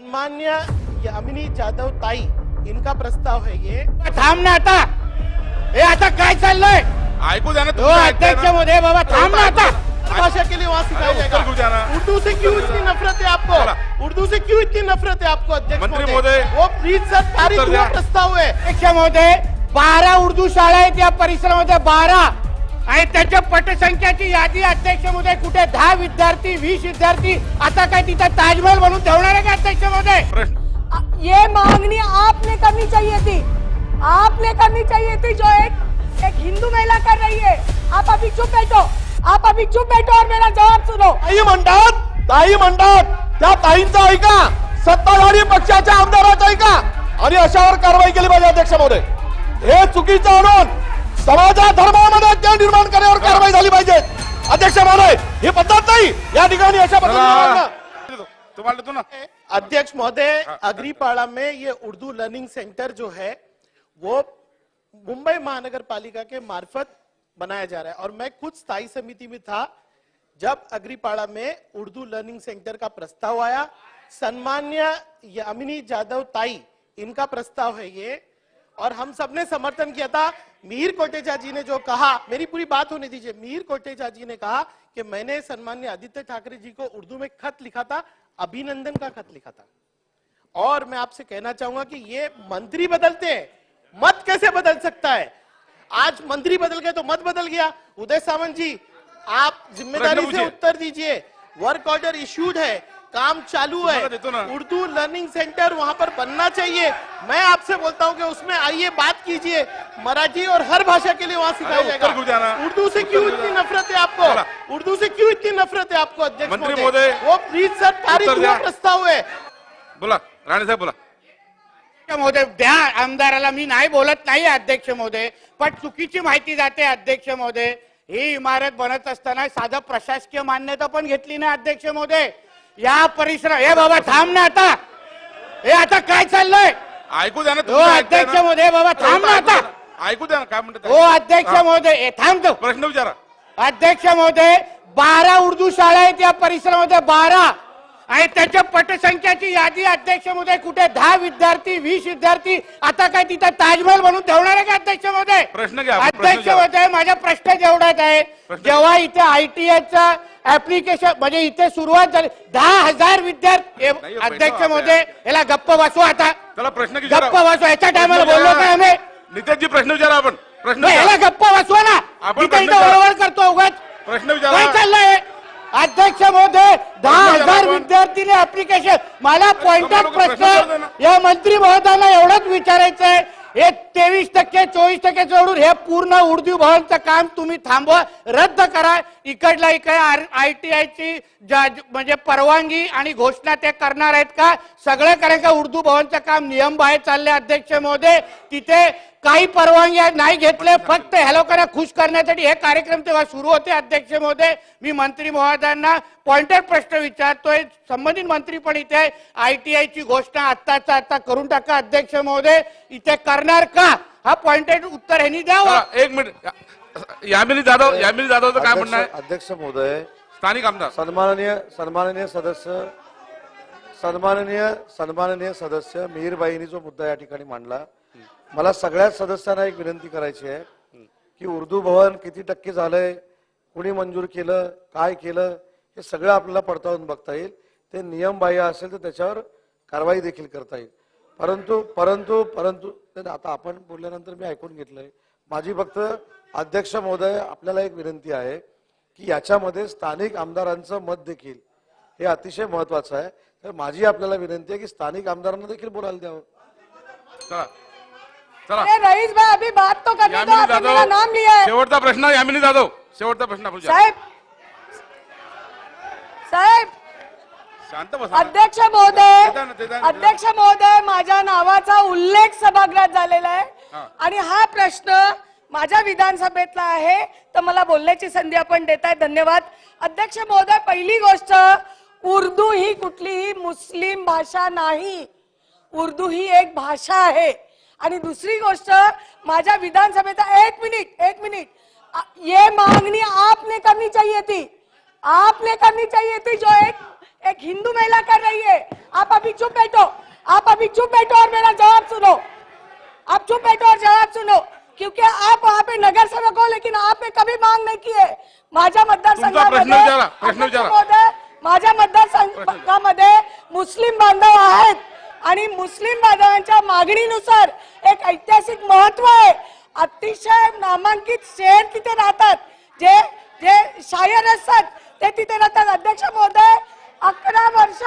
सन्मान्य यामिनी जाधव ताई इनका प्रस्ताव है ये। थांब ना आता. हे आता काय चाललंय? ऐकू द्या ना हो तुम्ही ऐकताय अध्यक्ष ना? मोदय बाबा थांब ना आता. भाषा के लिए वहाँ सिखाया? जाएगा उर्दू से क्यों इतनी नफरत है आपको। उर्दू से क्यों इतनी नफरत है आपको अध्यक्ष महोदय वो प्लीज सर पारित। प्रस्ताव है। अध्यक्ष महोदय बारा उर्दू शाळा आहेत या परिसरामध्ये बारा आणि त्याच्या पटसंख्याची यादी अध्यक्ष महोदय कुठे? दहा विद्यार्थी वीस विद्यार्थी आता काय तिथं ताजमहल म्हणून ठेवणार आहे का अध्यक्ष महोदय प्रश्न ये मांगनी आपने करनी चाहिए थी. आपने करनी चाहिए थी जो एक एक हिंदू महिला कर रही है. आप अभी चुप बैठो. आप अभी चुप बैठो और मेरा जवाब सुनो. ताई म्हणतात ताई म्हणतात त्या ताईंचा ऐका. सत्ताधारी पक्षाच्या आमदाराचा ऐका. आणि अशावर कारवाई केली पाहिजे अध्यक्ष महोदय हे चुकीचं आणून समाजा धर्मामध्ये त्या निर्माण करण्यावर कारवाई झाली पाहिजे. अध्यक्ष महोदय ही पद्धत नाही. या ठिकाणी अशा पद्धतीने वागणं. तुम्हाला देतो ना. अध्यक्ष महोदय अग्रीपाड़ा में ये उर्दू लर्निंग सेंटर जो है वो मुंबई महानगर पालिका के मार्फत बनाया जा रहा है। और मैं खुद स्थायी समिति में था जब अग्रीपाड़ा में उर्दू लर्निंग सेंटर का प्रस्ताव आया। सन्मान्य यामिनी जाधव ताई इनका प्रस्ताव है ये। और हम सबने समर्थन किया था। मीर कोटेचा जी ने जो कहा मेरी पूरी बात होने दीजिए। मीर कोटेचा जी ने कहा कि मैंने सन्मान्य आदित्य ठाकरे जी को उर्दू में खत लिखा था अभिनंदन का खत लिखा था। और मैं आपसे कहना चाहूँगा कि ये मंत्री बदलते हैं। मत कैसे बदल सकता है? आज मंत्री बदल गए तो मत बदल गया। उदय सामंत जी आप ज़िम्मेदारी से उत्तर दीजिए। वर्क ऑर्डर इश्यूड है। काम चालू। है। उर्दू लर्निंग सेंटर वहां पर बनना चाहिए। मैं आपसे बोलता हूं कि उसमें आइए बात कीजिए। मराठी और हर भाषा के लिए वहां सिखाया? जाएगा। उर्दू से क्यों इतनी? नफरत है बोला। आपको उर्दू से क्यों इतनी नफरत है आपको अध्यक्ष मंत्री महोदय? महोदय, वो प्लीज सर पारित। प्रस्ताव है। बोला राणे साहेब बोला। अध्यक्ष महोदय द्या आमदाराला मी नाही बोलत नाही अध्यक्ष महोदय. पण चुकीची माहिती जाते अध्यक्ष महोदय. ही इमारत बनत असताना साधं प्रशासकीय मान्यता पण घेतली नाही अध्यक्ष महोदय. या परिसर हे बाबा थांब ना आता. हे आता काय चाललंय? ऐकू द्या ना हो ऐकताय अध्यक्ष? महोदय बाबा थांब ना आता. ऐकू द्या ना काय म्हणतात हो अध्यक्ष. महोदय हे थांब तो. प्रश्न विचारा. अध्यक्ष महोदय बारा उर्दू शाळा आहेत या परिसरामध्ये बारा. आणि त्याच्या पटसंख्याची यादी अध्यक्ष महोदय कुठे? दहा विद्यार्थी वीस विद्यार्थी आता काय तिथं ताजमहल म्हणून ठेवणार आहे का अध्यक्ष महोदय? प्रश्न घ्या, प्रश्न अध्यक्ष विचारा. महोदय माझा प्रश्न जेवढाच आहे प्रश्न- जेव्हा इथे आयटीआयचा ऍप्लिकेशन म्हणजे इथे सुरुवात झाली. दहा हजार विद्यार्थी हे, नाही, हो, अध्यक्ष बैठो, महोदय याला गप्प बसू आता. चला प्रश्न गप्प बसू याच्या टायमाला प्रश्न बोललो विचारा. काय आम्ही? नितेशजी प्रश्न विचारा आपण. प्रश्न मग याला विचारा. गप्प बसवा ना. आपण इथे प्रश्न इथं विचारा. वळवळ करतो उगाच. प्रश्न काय विचारा चाललंय? अध्यक्ष महोदय दहा प्रश्न हजार आपण. विद्यार्थीने ऍप्लिकेशन मला पॉइंट ऑफ प्रश्न ना. या मंत्री महोदयांना एवढंच विचारायचं आहे हे तेवीस टक्के चोवीस टक्के जोडून हे पूर्ण उर्दू भवनचं काम तुम्ही थांबवा रद्द करा. इकडला इकडे आय टी आयची म्हणजे परवानगी आणि घोषणा ते करणार आहेत का? सगळं कारण का उर्दू भवनचं काम नियम बाहेर चालले अध्यक्ष महोदय. तिथे काही परवानगी नाही घेतले फक्त ह्या लोकांना खुश करण्यासाठी हे कार्यक्रम तेव्हा सुरू होते अध्यक्ष महोदय. मी मंत्री महोदयांना पॉइंटेड प्रश्न विचारतोय. संबंधित मंत्री पण इथे आय टी आयची घोषणा आत्ताचा आता करून टाका अध्यक्ष महोदय. इथे करणार का? हा पॉइंटेड उत्तर ह्यांनी द्यावं. एक मिनिट. यामिनी जाधव यामिनी जाधवचं काय म्हणणं अध्यक्ष आहे? अध्यक्ष महोदय. स्थानिक आमदार. सन्माननीय सन्माननीय सदस्य सन्माननीय सन्माननीय सदस्य मिहीरबाईंनी जो मुद्दा या ठिकाणी मांडला मला सगळ्याच सदस्यांना एक विनंती करायची आहे की उर्दू भवन किती टक्के झालंय कुणी मंजूर केलं काय केलं हे सगळं आपल्याला पडताळून बघता येईल. ते नियम बाह्य असेल तर त्याच्यावर कारवाई देखील करता येईल. परंतु परंतु परंतु आता आपण बोलल्यानंतर मी ऐकून घेतलंय. माझी फक्त अध्यक्ष महोदय आपल्याला एक विनंती आहे की याच्यामध्ये स्थानिक आमदारांचं मत देखील हे अतिशय महत्वाचं आहे. तर माझी आपल्याला विनंती आहे की स्थानिक आमदारांना देखील बोलायला द्यावं. चला अरे रईस भाई अभी बात तो करने यामिनी आपने मेरा नाम लिया है शेवटचा प्रश्न यामिनी जाधव शेवटचा प्रश्न आपण विचारू. साहेब साहेब शांत बसा ना. अध्यक्ष महोदय देता ना, देता ना. अध्यक्ष महोदय माझ्या नावाचा उल्लेख सभागृहात झालेला आहे. आणि हा प्रश्न माझ्या विधानसभेतला आहे तर मला बोलण्याची संधी आपण देताय धन्यवाद अध्यक्ष महोदय पहिली गोष्ट उर्दू ही कुठलीही मुस्लिम भाषा नाही उर्दू ही एक भाषा आहे आणि दुसरी गोष्ट माझ्या विधानसभेचा एक मिनिट एक मिनिट. ये मांगनी आपने करनी चाहिए थी. आपने करनी चाहिए थी जो एक एक हिंदू महिला कर रही है. आप अभी चुप बैठो. आप अभी चुप बैठो और मेरा जवाब सुनो. आप चुप बैठो और जवाब सुनो. क्योंकि आप वहाँ पे नगर सेवक हो लेकिन आपने कभी मांग नहीं की आहे माझ्या मतदारसंघामध्ये माझ्या मतदारसंघामध्ये मुस्लिम बांधव आहेत. आणि मुस्लिम बांधवांच्या मागणीनुसार एक ऐतिहासिक महत्त्व आहे. अतिशय नामांकित शेर तिथे राहतात. जे जे शायर असतात ते तिथे राहतात. अध्यक्ष महोदय अकरा वर्ष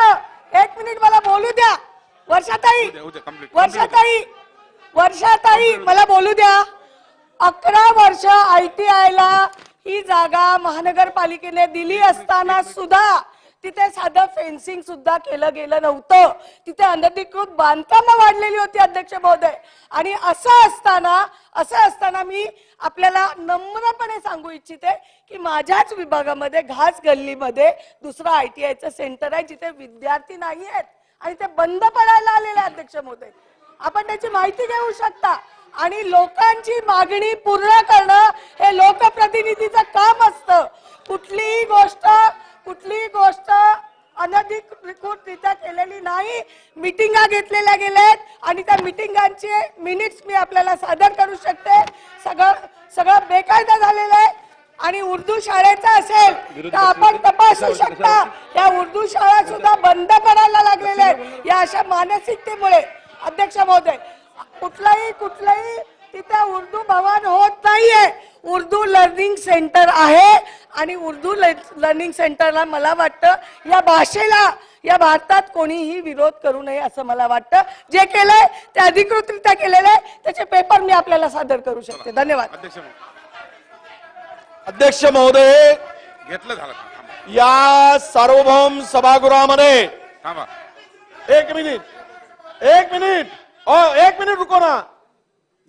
एक मिनिट मला बोलू द्या. वर्षाताई वर्षाताई वर्षाताई मला बोलू द्या. अकरा वर्ष आय टी आयला ही जागा महानगरपालिकेने दिली असताना सुद्धा तिथे साधं फेन्सिंग सुद्धा केलं गेलं नव्हतं. तिथे अनधिकृत बांधकामं वाढलेली होती अध्यक्ष महोदय. आणि असं असताना असं असताना मी आपल्याला नम्रपणे सांगू इच्छिते की माझ्याच विभागामध्ये घास गल्लीमध्ये दुसरं आय टी आयचं सेंटर आहे जिथे विद्यार्थी नाही आहेत. आणि ते बंद पडायला आलेले अध्यक्ष महोदय. आपण त्याची माहिती घेऊ शकता. आणि लोकांची मागणी पूर्ण करणं हे लोकप्रतिनिधीचं काम असतं. कुठलीही गोष्ट कुठलीही गोष्ट अनधिकृतरित्या केलेली नाही. मिटिंगा घेतलेल्या गेल्यात आणि त्या मिटिंगांचे मिनिट्स मी आपल्याला सादर करू शकते. सगळं सगळं बेकायदा झालेलं आहे. आणि उर्दू शाळेचा असेल तर आपण तपासू शकता. या उर्दू शाळा सुद्धा बंद करायला लागलेल्या आहेत. या अशा मानसिकतेमुळे. अध्यक्ष महोदय कुठलाही कुठलाही तिथे उर्दू भवन होत नाहीये. उर्दू लर्निंग सेंटर आहे आणि उर्दू लर्निंग सेंटरला मला वाटतं या भाषेला या भारतात कोणीही विरोध करू नये असं मला वाटतं. जे केलंय ते अधिकृतरित्या केलेलं आहे. त्याचे पेपर मी आपल्याला सादर करू शकते. धन्यवाद. अध्यक्ष महोदय. अध्यक्ष महोदय. घेतलं झालं. या सार्वभौम सभागृहामध्ये थांबा. एक मिनिट. एक मिनिट. ओ एक मिनिट रुको ना.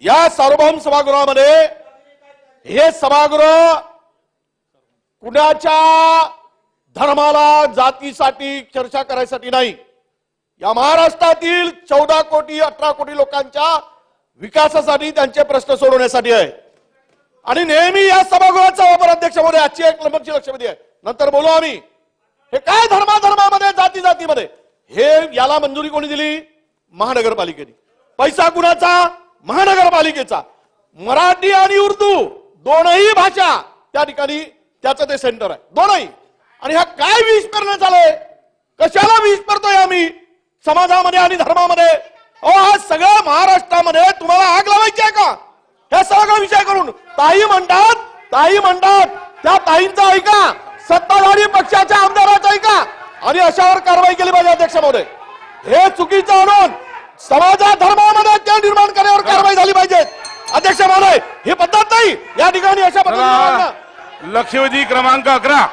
या सार्वभौम सभागृहामध्ये हे सभागृह कुणाच्या धर्माला जातीसाठी चर्चा करायसाठी नाही. या महाराष्ट्रातील चौदा कोटी अठरा कोटी लोकांच्या विकासासाठी त्यांचे प्रश्न सोडवण्यासाठी आहे. आणि नेहमी या सभागृहाचा वापर अध्यक्ष महोदय आजची एक नंबरची लक्षवेधी आहे. नंतर बोलू आम्ही. हे काय धर्माधर्मामध्ये जाती जातीमध्ये हे याला मंजुरी कोणी दिली? महानगरपालिकेने. पैसा कुणाचा? महानगरपालिकेचा मराठी आणि उर्दू दोनही भाषा त्या ठिकाणी त्याचं ते सेंटर आहे. दोनही. आणि ह्या काय विष करण्यात चालय कशाला विष करतोय आम्ही? समाजामध्ये आणि धर्मामध्ये? अहो हा सगळं महाराष्ट्रामध्ये तुम्हाला आग लावायची आहे का? ह्या सगळा विषय करून. ताई म्हणतात ताई म्हणतात त्या ताईंचा ऐका. सत्ताधारी पक्षाच्या आमदाराचा ऐका. आणि अशावर कारवाई केली पाहिजे अध्यक्ष महोदय हे चुकीचं आणून समाजा धर्मामध्ये त्या निर्माण करण्यावर कारवाई झाली पाहिजे. अध्यक्ष महोदय ही पद्धत नाही. या ठिकाणी अशा लक्षवेधी क्रमांक अकरा.